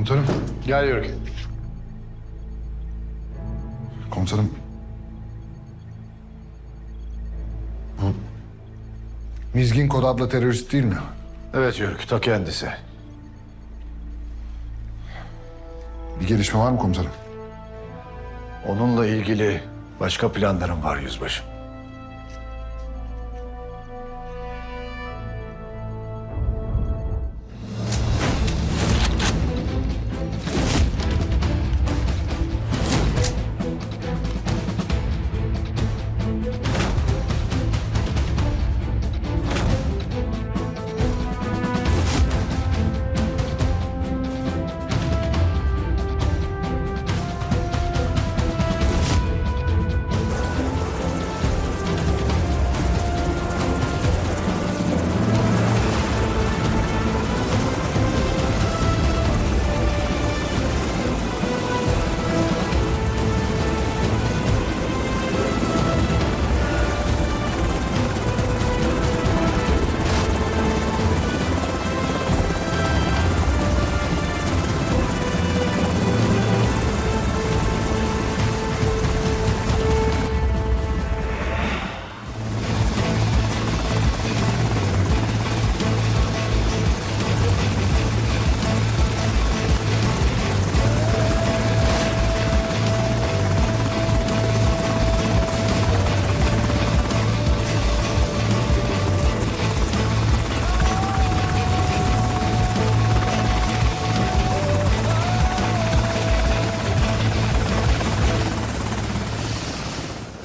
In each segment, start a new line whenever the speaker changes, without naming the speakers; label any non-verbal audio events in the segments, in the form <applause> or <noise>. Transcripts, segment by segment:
Komutanım.
Gel Yörük.
Komutanım. Bu Mizgin Kod adlı terörist değil mi?
Evet Yörük, ta kendisi.
Bir gelişme var mı komutanım?
Onunla ilgili başka planlarım var yüzbaşım.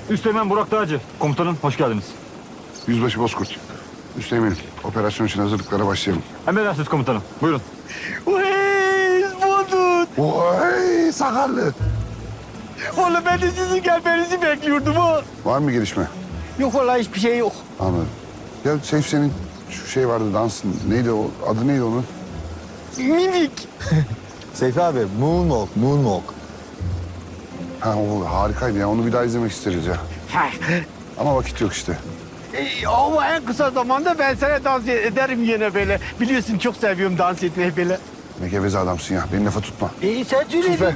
Üsteğmen Burak Dağcı. Komutanım hoş geldiniz.
Yüzbaşı Bozkurt. Üsteğmenim, operasyon için hazırlıklara başlayalım.
Emredersiniz komutanım. Buyurun.
Vay sakarlı.
Oğlum ben de sizin gelmenizi bekliyordum ha.
Var mı gelişme?
Yok vallahi hiçbir şey yok.
Anladım. Ya Seyf senin şu şey vardı dansın. Neydi o? Adı neydi onun?
Minik. <laughs>
Seyfi abi Moonwalk, Moonwalk.
Ha o harikaydı ya. Onu bir daha izlemek isteriz ya. Ama vakit yok işte.
Ee, ama en kısa zamanda ben sana dans ederim yine böyle. Biliyorsun çok seviyorum dans etmeyi böyle.
Ne geveze adamsın ya. Beni lafa tutma.
İyi sen söyle.